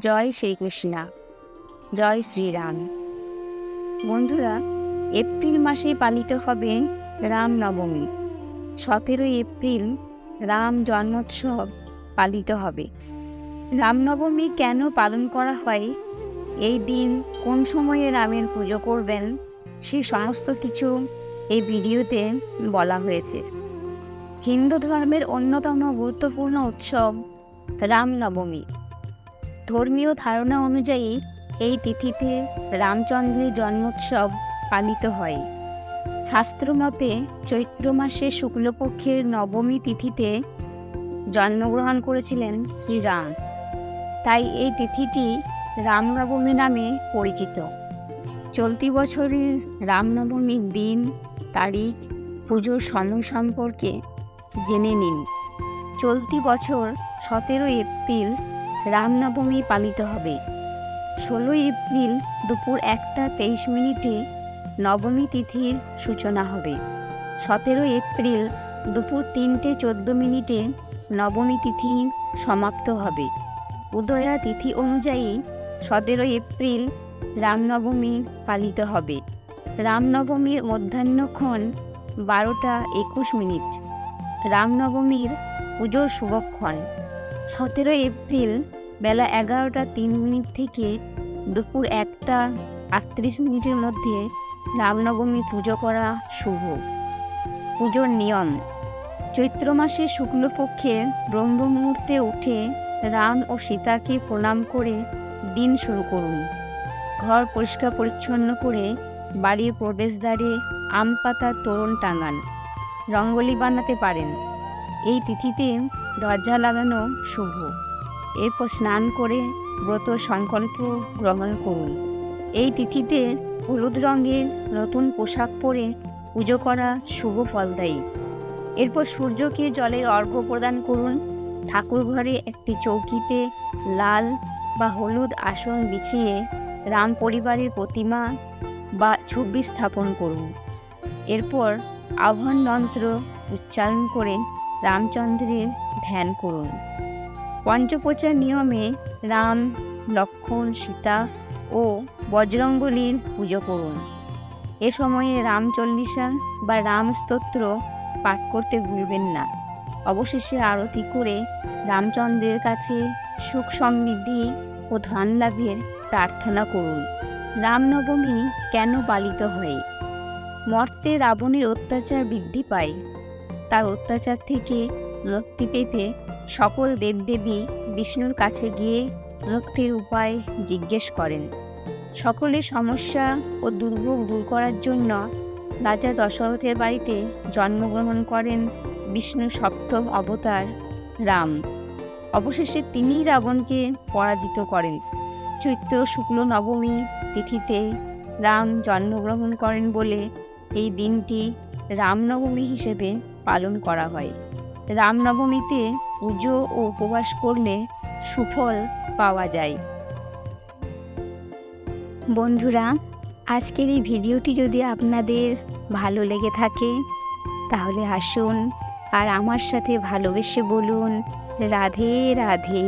জয় শ্রীকৃষ্ণা জয় শ্রীরাম বন্ধুরা, এপ্রিল মাসে পালিত হবে রামনবমী সতেরোই এপ্রিল রাম জন্মোৎসব পালিত হবে। রামনবমী কেন পালন করা হয়? এই দিন কোন সময়ে রামের পুজো করবেন? সেই সমস্ত কিছু এই ভিডিওতে বলা হয়েছে। হিন্দু ধর্মের অন্যতম গুরুত্বপূর্ণ উৎসব রামনবমী ধর্মীয় ধারণা অনুযায়ী এই তিথিতে রামচন্দ্রের জন্মোৎসব পালিত হয়। শাস্ত্রমতে চৈত্র মাসে শুক্লপক্ষের নবমী তিথিতে জন্মগ্রহণ করেছিলেন শ্রীরাম। তাই এই তিথিটি রামনবমী নামে পরিচিত। চলতি বছরের রামনবমীর দিন, তারিখ, পুজোর সময় সম্পর্কে জেনে নিন। চলতি বছর সতেরো এপ্রিল রামনবমী পালিত হবে। ষোলোই এপ্রিল দুপুর একটা তেইশ মিনিটে নবমী তিথির সূচনা হবে। সতেরো এপ্রিল দুপুর তিনটে চোদ্দ মিনিটে নবমী তিথি সমাপ্ত হবে। উদয়া তিথি অনুযায়ী সতেরো এপ্রিল রামনবমী পালিত হবে। রামনবমীর মধ্যাহ্নক্ষণ বারোটা একুশ মিনিট। রামনবমীর পুজোর শুভক্ষণ সতেরো এপ্রিল বেলা এগারোটা তিন মিনিট থেকে দুপুর একটা আটত্রিশ মিনিটের মধ্যে রামনবমী পুজো করা শুভ। পুজোর নিয়ম। চৈত্র মাসে শুক্লপক্ষে ব্রহ্ম মুহূর্তে উঠে রাম ও সীতাকে প্রণাম করে দিন শুরু করুন। ঘর পরিষ্কার পরিচ্ছন্ন করে বাড়ির প্রবেশদ্বারে আম পাতার তোরণ টাঙান। রঙ্গোলি বানাতে পারেন। এই তিথিতে দরজা লাগানো শুভ। এরপর স্নান করে ব্রত সংকল্প গ্রহণ করুন। এই তিথিতে হলুদ রঙের নতুন পোশাক পরে পুজো করা শুভ ফলদায়ী। এরপর সূর্যকে জলের অর্ঘ্য প্রদান করুন। ঠাকুর ঘরে একটি চৌকিতে লাল বা হলুদ আসন বিছিয়ে রাম পরিবারের প্রতিমা বা ছবি স্থাপন করুন। এরপর আহ্বান মন্ত্র উচ্চারণ করে রামচন্দ্রের ধ্যান করুন। পঞ্চপ্রচার নিয়মে রাম লক্ষ্মণ সীতা ও বজরঙ্গলির পুজো করুন। এ সময়ে রাম রামচল্লিশা বা রাম স্তোত্র পাঠ করতে ভুলবেন না। অবশেষে আরতি করে রামচন্দ্রের কাছে সুখ সমৃদ্ধি ও ধন লাভের প্রার্থনা করুন। রামনবমী কেন পালিত হয়? মর্তে রাবণের অত্যাচার বৃদ্ধি পায়। তার অত্যাচার থেকে মুক্তি পেতে সকল দেবদেবী বিষ্ণুর কাছে গিয়ে মুক্তির উপায় জিজ্ঞেস করেন। সকলের সমস্যা ও দুর্ভোগ দূর করার জন্য রাজা দশরথের বাড়িতে জন্মগ্রহণ করেন বিষ্ণু সপ্তম অবতার রাম। অবশেষে তিনিই রাবণকে পরাজিত করেন। চৈত্র শুক্ল নবমী তিথিতে রাম জন্মগ্রহণ করেন বলে এই দিনটি রামনবমী হিসেবে পালন করা হয়। রামনবমীতে পুজো ও উপবাস করলে সুফল পাওয়া যায়। বন্ধুরা, আজকের এই ভিডিওটি যদি আপনাদের ভালো লেগে থাকে, তাহলে আসুন আর আমার সাথে ভালোবেসে বলুন, রাধে রাধে।